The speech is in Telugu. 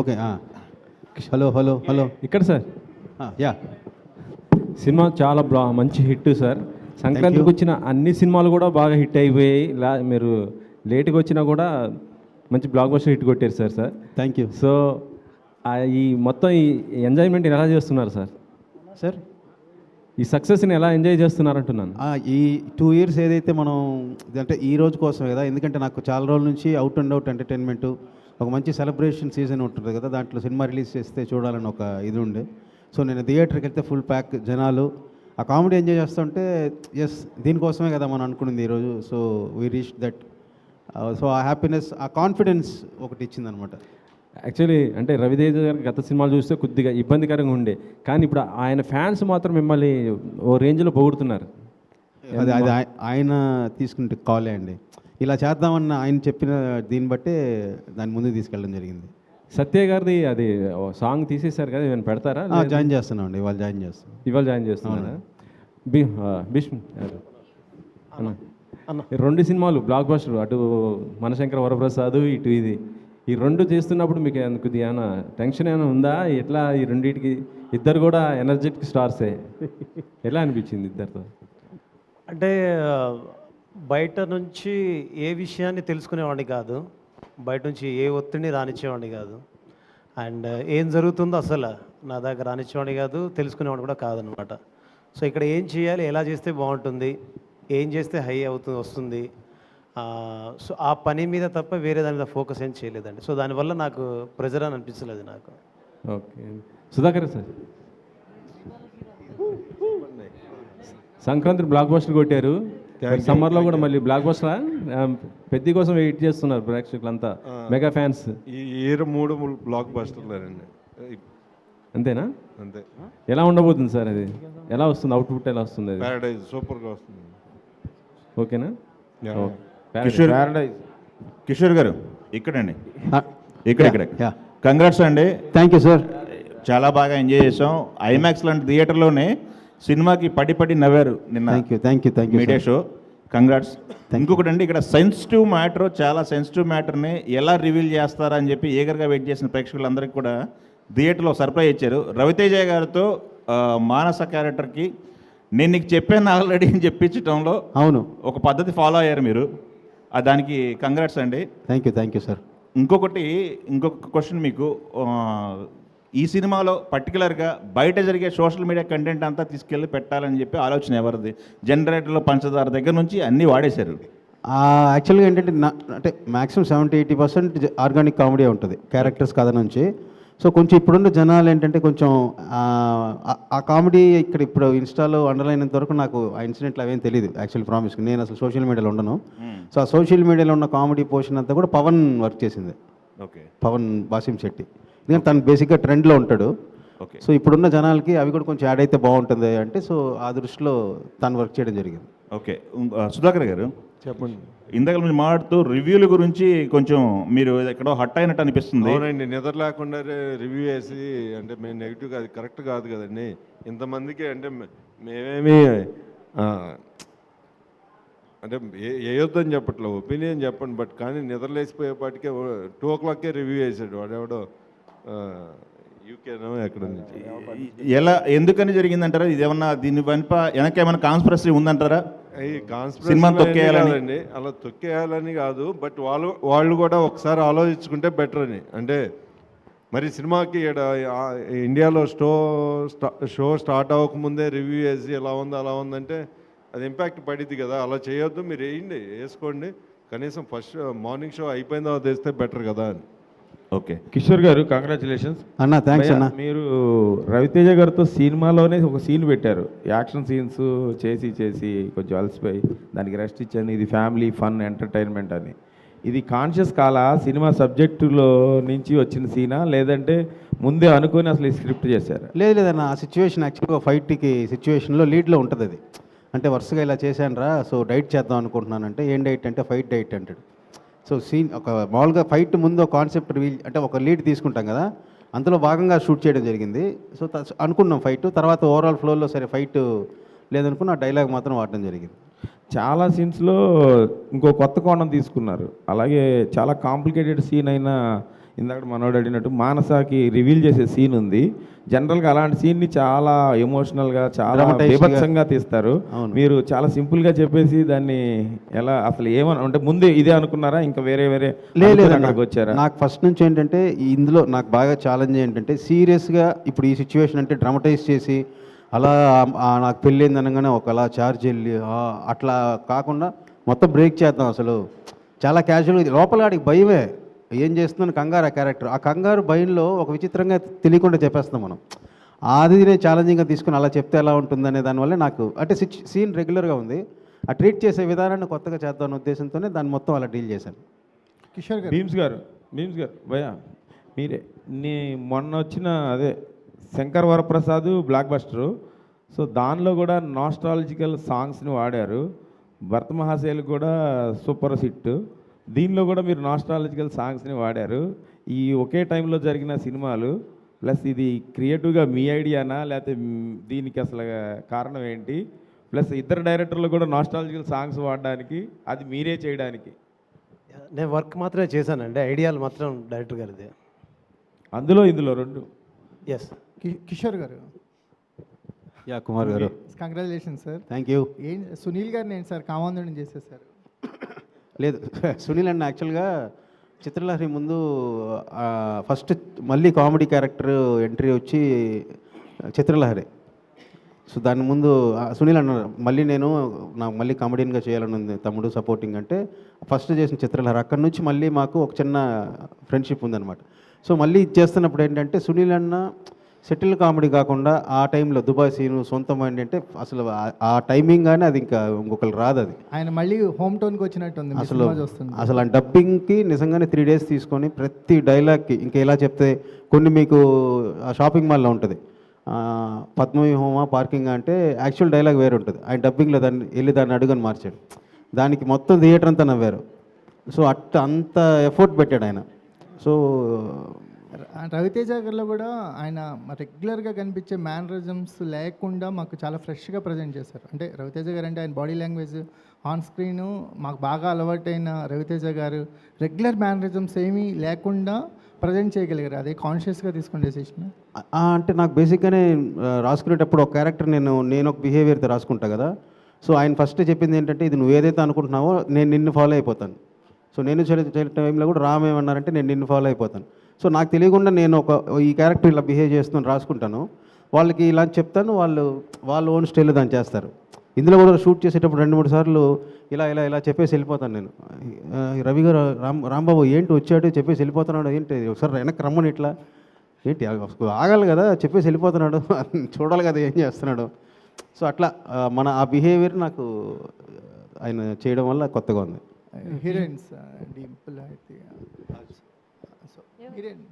Okay hello hello hello. ఇక్కడ సార్. యా. సినిమా చాలా బ్లా మంచి హిట్ సార్. సంక్రాంతికి వచ్చిన అన్ని సినిమాలు కూడా బాగా హిట్ అయిపోయాయి. లా మీరు లేట్గా వచ్చినా కూడా మంచి బ్లాక్ బస్టర్ హిట్ కొట్టారు sir sir. Thank you so ఈ మొత్తం ఈ ఎంజాయ్మెంట్ ఎలా చేస్తున్నారు సార్? సార్ ఈ సక్సెస్ని ఎలా ఎంజాయ్ చేస్తున్నారు అంటున్నాను ఈ టూ ఇయర్స్ ఏదైతే మనం అంటే ఈ రోజు కోసం కదా ఎందుకంటే నాకు చాలా రోజుల నుంచి అవుట్ అండ్ అవుట్ ఎంటర్టైన్మెంట్ ఒక మంచి సెలబ్రేషన్ సీజన్ ఉంటుంది కదా దాంట్లో సినిమా రిలీజ్ చేస్తే చూడాలని ఒక ఇది ఉండే. సో నేను థియేటర్కి వెళ్తే ఫుల్ ప్యాక్ జనాలు. ఆ కామెడీ ఎంజాయ్ చేస్తుంటే ఎస్ దీనికోసమే కదా మనం అనుకున్నది ఈరోజు so we reach that so ఆ హ్యాపీనెస్ ఆ కాన్ఫిడెన్స్ ఒకటి ఇచ్చిందనమాట. యాక్చువల్లీ అంటే రవితేజ గారి గత సినిమాలు చూస్తే కొద్దిగా ఇబ్బందికరంగా ఉండే. కానీ ఇప్పుడు ఆయన ఫ్యాన్స్ మాత్రం మిమ్మల్ని ఓ రేంజ్లో పొగుడుతున్నారు. అది అది ఆయ- ఆయన తీసుకుంటే కాలే అండి. ఇలా చేద్దామన్న ఆయన చెప్పిన దీన్ని బట్టే దాని ముందుకు తీసుకెళ్ళడం జరిగింది. సత్య గారిది అది ఓ సాంగ్ తీసేశారు కదా ఏమైనా పెడతారా? ఆ, జాయిన్ చేస్తున్నాం అండి ఇవాళ జాయిన్ చేస్తాం ఇవాళ జాయిన్ చేస్తున్నారా? భీష్మ్ గారు. అన్న. ఈ రెండు సినిమాలు బ్లాక్ బస్టర్ అటు మనశంకర వరప్రసాద్ ఇటు ఇది. ఈ రెండు చేస్తున్నప్పుడు మీకు ఏమైనా కొద్దిగా ఏమైనా టెన్షన్ ఏమైనా ఉందా? ఎట్లా ఈ రెండింటికి ఇద్దరు కూడా ఎనర్జెటిక్ స్టార్సే ఎలా అనిపించింది ఇద్దరితో? అంటే బయట నుంచి ఏ విషయాన్ని తెలుసుకునేవాడిని కాదు. బయట నుంచి ఏ ఒత్తిడిని రానిచ్చేవాడిని కాదు. అండ్ ఏం జరుగుతుందో అసలు నా దగ్గర రానిచ్చేవాడిని కాదు తెలుసుకునేవాడిని కూడా కాదనమాట సో ఇక్కడ ఏం చేయాలి ఎలా చేస్తే బాగుంటుంది ఏం చేస్తే హై అవుతుంది వస్తుంది సో ఆ పని మీద తప్ప వేరే దాని మీద ఫోకస్ ఏం చేయలేదండి. సో దానివల్ల నాకు ప్రెజర్ అని అనిపించలేదు నాకు. Okay. Sudhakar sir. Sankranti blockbuster కొట్టారు. సమ్మర్లో కూడా మళ్ళీ బ్లాక్ బస్టర్ పెద్ద కోసం వెయిట్ చేస్తున్నారు ప్రేక్షకులంతా. Mega fans. ఈ ఇయర్ మూడు బ్లాక్ బస్టర్లేనండి అంతేనా? అంతే. ఎలా ఉండబోతుంది సార్ అది? ఎలా వస్తుంది? అవుట్పుట్ ఎలా వస్తుంది అది? ప్యారడైజ్ సూపర్గా వస్తుంది. ఓకేనా? Yeah. ఓ, కిషోర్ కిషోర్ గారు ఇక్కడండి. ఇక్కడ ఇక్కడ. యా. కంగ్రాట్స్ అండి. థ్యాంక్ యూ సార్ చాలా బాగా ఎంజాయ్ చేసాం. ఐమాక్స్ లాంటి థియేటర్లోనే సినిమాకి పడి పడి నవ్వారు నిన్న. Thank you thank you thank you media show congrats ఇంకొకటి అండి ఇక్కడ సెన్సిటివ్ మ్యాటర్ చాలా సెన్సిటివ్ మ్యాటర్ని ఎలా రివీల్ చేస్తారా అని చెప్పి ఏగర్గా వెయిట్ చేసిన ప్రేక్షకులందరికీ కూడా థియేటర్లో సర్ప్రైజ్ ఇచ్చారు. రవితేజ గారితో మానస క్యారెక్టర్కి నేను నీకు చెప్పాను ఆల్రెడీ అని చెప్పించడంలో అవును. ఒక పద్ధతి ఫాలో అయ్యారు మీరు. దానికి కంగ్రాట్స్ అండి. Thank you thank you sir ఇంకొకటి ఇంకొక క్వశ్చన్ మీకు ఈ సినిమాలో పర్టికులర్గా బయట జరిగే సోషల్ మీడియా కంటెంట్ అంతా తీసుకెళ్ళి పెట్టాలని చెప్పి ఆలోచన ఎవరిది? జనరేటర్లో పంచదార దగ్గర నుంచి అన్నీ వాడేశారు. యాక్చువల్గా ఏంటంటే నా అంటే maximum seventy eighty percent organic comedy ఉంటుంది క్యారెక్టర్స్ కథ నుంచి. సో కొంచెం ఇప్పుడున్న జనాలు ఏంటంటే కొంచెం ఆ, కామెడీ ఇక్కడ ఇప్పుడు ఇన్స్టాలో అండర్లైనంత వరకు నాకు ఆ ఇన్సిడెంట్లు అవేం తెలియదు యాక్చువల్ ప్రామిస్ నేను అసలు సోషల్ మీడియాలో ఉండను. సో ఆ సోషల్ మీడియాలో ఉన్న కామెడీ పోర్షన్ అంతా కూడా పవన్ వర్క్ చేసింది. ఓకే. పవన్ బాసిం శెట్టి. ఎందుకంటే తను బేసిక్గా ట్రెండ్లో ఉంటాడు. ఓకే. సో ఇప్పుడున్న జనాలకి అవి కూడా కొంచెం యాడ్ అయితే బాగుంటుంది అంటే సో ఆ దృష్టిలో తను వర్క్ చేయడం జరిగింది. ఓకే. సుధాకర్ గారు చెప్పండి. ఇందాక మీరు మాట్లాడుతూ రివ్యూల గురించి కొంచెం మీరు ఎక్కడో హట్ అయినట్టు అనిపిస్తుంది. అవునండి. నిద్ర లేకుండా రివ్యూ వేసి అంటే మేము నెగిటివ్ అది కరెక్ట్ కాదు కదండి. ఇంతమందికి అంటే మేమేమి అంటే ఏ- వేయొద్దని చెప్పట్లేదు ఒపీనియన్ చెప్పండి. బట్ కానీ నిద్రలేసిపోయేపాటికే టూ ఓ క్లాక్కే రివ్యూ వేసాడు వాడెవడో యూకేనో ఎక్కడ నుంచి? ఎలా ఎందుకని జరిగిందంటారా? ఇది ఏమన్నా దీని వెనక వెనక ఏమైనా కాన్స్పరసీ ఉందంటారా తొక్కేయాలని? కాదండి. అలా తొక్కేయాలని కాదు బట్ వాళ్ళు వాళ్ళు కూడా ఒకసారి ఆలోచించుకుంటే బెటర్ అని. అంటే మరి సినిమాకి ఆ ఇండియాలో స్టో స్టా షో స్టార్ట్ అవ్వకముందే రివ్యూ వేసి ఎలా ఉంది అలా ఉందంటే అది ఇంపాక్ట్ పడిద్ది కదా. అలా చేయొద్దు మీరు వేయండి వేసుకోండి. కనీసం ఫస్ట్ మార్నింగ్ షో అయిపోయిన తర్వాత వేస్తే బెటర్ కదా అని. ఓకే. కిషోర్ గారు కంగ్రాచులేషన్స్ అన్న థ్యాంక్స్ అన్న. మీరు రవితేజ గారితో సినిమాలోనే ఒక సీన్ పెట్టారు. యాక్షన్ సీన్స్ చేసి చేసి కొంచెం అలసిపోయి దానికి రెస్ట్ ఇచ్చాను ఇది ఫ్యామిలీ ఫన్ ఎంటర్టైన్మెంట్ అని. ఇది కాన్షియస్ కాలా? సినిమా సబ్జెక్టులో నుంచి వచ్చిన సీనా లేదంటే ముందే అనుకొని అసలు ఈ స్క్రిప్ట్ చేశారు? లేదు లేదన్న ఆ సిచ్యువేషన్ యాక్చువల్గా ఫైట్కి సిచ్యువేషన్లో లీడ్లో ఉంటుంది అది. అంటే వరుసగా ఇలా చేశానురా సో డైట్ చేద్దాం అనుకుంటున్నానంటే ఏం డైట్ అంటే ఫైట్ డైట్ అంటాడు. సో సీన్ ఒక మామూలుగా ఫైట్ ముందు ఒక కాన్సెప్ట్ రివీల్ అంటే ఒక లీడ్ తీసుకుంటాం కదా అందులో భాగంగా షూట్ చేయడం జరిగింది. సో అనుకున్నాం ఫైట్ తర్వాత ఓవరాల్ ఫ్లోలో సరే ఫైట్ లేదనుకున్న ఆ డైలాగ్ మాత్రం వాడడం జరిగింది. చాలా సీన్స్లో ఇంకో కొత్త కోణం తీసుకున్నారు. అలాగే చాలా కాంప్లికేటెడ్ సీన్ అయినా ఇందాక మనోడు అడిగినట్టు మానసాకి రివీల్ చేసే సీన్ ఉంది జనరల్గా అలాంటి సీన్ని చాలా ఎమోషనల్గా చాలా. బీభత్సంగా తీస్తారు అవును. మీరు చాలా సింపుల్గా చెప్పేసి దాన్ని ఎలా అసలు ఏమని అంటే ముందే ఇదే అనుకున్నారా ఇంకా వేరే వేరే లేదు. అక్కడికి వచ్చారా నాకు ఫస్ట్ నుంచి ఏంటంటే ఇందులో నాకు బాగా ఛాలెంజ్ ఏంటంటే సీరియస్గా ఇప్పుడు ఈ సిచ్యువేషన్ అంటే డ్రామటైజ్ చేసి అలా నాకు పెళ్ళింది అనగానే ఒక అలా చార్జ్ వెళ్ళి అట్లా కాకుండా మొత్తం బ్రేక్ చేద్దాం అసలు చాలా క్యాజువల్గా లోపల ఆడికి భయమే ఏం చేస్తున్నాను కంగారు ఆ క్యారెక్టర్. ఆ కంగారు భయంలో ఒక విచిత్రంగా తెలియకుండా చెప్పేస్తాం మనం. అది నేను ఛాలెంజింగ్గా తీసుకుని అలా చెప్తే ఎలా ఉంటుందనే దానివల్ల నాకు అంటే సీన్ రెగ్యులర్గా ఉంది. ఆ ట్రీట్ చేసే విధానాన్ని కొత్తగా చేద్దాం ఉద్దేశంతోనే దాన్ని మొత్తం అలా డీల్ చేశాను. కిషోర్ గారు. భీమ్స్ గారు భీమ్స్ గారు భయ్యా మీరే. నీ మొన్న వచ్చిన అదే Shankar Varaprasad blockbuster. So దానిలో కూడా నాస్ట్రాలజికల్ సాంగ్స్ని వాడారు. భర్త మహాశైలు కూడా సూపర్ హిట్. దీనిలో కూడా మీరు నాస్ట్రాలజికల్ సాంగ్స్ని వాడారు. ఈ ఒకే టైంలో జరిగిన సినిమాలు ప్లస్ ఇది క్రియేటివ్గా మీ ఐడియానా లేకపోతే దీనికి అసలు కారణం ఏంటి? ప్లస్ ఇద్దరు డైరెక్టర్లు కూడా నాస్ట్రాలజికల్ సాంగ్స్ వాడడానికి అది మీరే చేయడానికి. నేను వర్క్ మాత్రమే చేశానండి ఐడియాలు మాత్రం డైరెక్టర్ గారిది. అందులో ఇందులో రెండు. ఎస్ కి- కిషోర్ గారు. యా కుమార్ గారు. కంగ్రాచులేషన్ సార్ థ్యాంక్ యూ ఏం సునీల్ గారిని ఏంటి సార్ కామాంధుడిని చేసేసారు? లేదు. సునీల్ అన్న యాక్చువల్గా చిత్రలహరి ముందు ఫస్ట్ మళ్ళీ కామెడీ క్యారెక్టర్ ఎంట్రీ వచ్చి చిత్రలహరి. సో దాని ముందు సునీల్ అన్నారు మళ్ళీ నేను నాకు మళ్ళీ కామెడియన్గా చేయాలని ఉంది తమ్ముడు సపోర్టింగ్ అంటే ఫస్ట్ చేసిన చిత్రలహరి. అక్కడి నుంచి మళ్ళీ మాకు ఒక చిన్న ఫ్రెండ్షిప్ ఉందన్నమాట. సో మళ్ళీ ఇది చేస్తున్నప్పుడు ఏంటంటే సునీల్ అన్న సెటిల్ కామెడీ కాకుండా ఆ టైంలో దుబాయ్ సీను సొంతం అంటే అసలు ఆ- టైమింగ్ కానీ అది ఇంకా ఇంకొకరు రాదు అది. ఆయన మళ్ళీ హోమ్ టౌన్కి వచ్చినట్టుంది అసలు అసలు ఆ డబ్బింగ్కి నిజంగానే త్రీ డేస్ తీసుకొని ప్రతి డైలాగ్కి ఇంకా ఎలా చెప్తే కొన్ని మీకు ఆ షాపింగ్ మాల్లో ఉంటుంది. ఆ, పద్మవ్యూహమా పార్కింగ్ అంటే యాక్చువల్ డైలాగ్ వేరే ఉంటుంది. ఆయన డబ్బింగ్లో దాన్ని వెళ్ళి దాన్ని అడుగుని మార్చాడు. దానికి మొత్తం థియేటర్ అంతా నవ్వారు. సో అట్ట అంత ఎఫర్ట్ పెట్టాడు ఆయన. సో రవితేజ గారిలో కూడా ఆయన రెగ్యులర్గా కనిపించే మేనరిజమ్స్ లేకుండా మాకు చాలా ఫ్రెష్గా ప్రజెంట్ చేశారు. అంటే రవితేజ గారు అంటే ఆయన బాడీ లాంగ్వేజ్ ఆన్ స్క్రీన్ మాకు బాగా అలవాటైన రవితేజ గారు రెగ్యులర్ మేనరిజమ్స్ ఏమీ లేకుండా ప్రజెంట్ చేయగలిగారు. అదే కాన్షియస్గా తీసుకుని డెసిషన్ అంటే నాకు బేసిక్గానే రాసుకునేటప్పుడు ఒక క్యారెక్టర్ నేను నేను ఒక బిహేవియర్తో రాసుకుంటా కదా. సో ఆయన ఫస్ట్ చెప్పింది ఏంటంటే ఇది నువ్వు ఏదైతే అనుకుంటున్నావో నేను నిన్ను ఫాలో అయిపోతాను. సో నేను చే టైంలో కూడా రామ్ ఏమన్నారంటే నేను నిన్ను ఫాలో అయిపోతాను. సో నాకు తెలియకుండా నేను ఒక ఈ క్యారెక్టర్ ఇలా బిహేవ్ చేస్తున్నాను రాసుకుంటాను. వాళ్ళకి ఇలా చెప్తాను వాళ్ళు వాళ్ళ ఓన్ స్టైల్లో దాన్ని చేస్తారు. ఇందులో కూడా షూట్ చేసేటప్పుడు రెండు మూడు సార్లు ఇలా ఇలా ఇలా చెప్పేసి వెళ్ళిపోతాను నేను. రవి గారు రామ్ రాంబాబు ఏంటి వచ్చాడు చెప్పేసి వెళ్ళిపోతున్నాడు ఏంటి ఒకసారి వెనక్కి రమ్మని ఇట్లా. ఏంటి ఆగాలి కదా చెప్పేసి వెళ్ళిపోతున్నాడు. చూడాలి కదా ఏం చేస్తున్నాడు. సో అట్లా మన ఆ బిహేవియర్ నాకు ఆయన చేయడం వల్ల కొత్తగా ఉంది. హీరోయిన్స్ డింపుల్ అయితే సో హీరోయిన్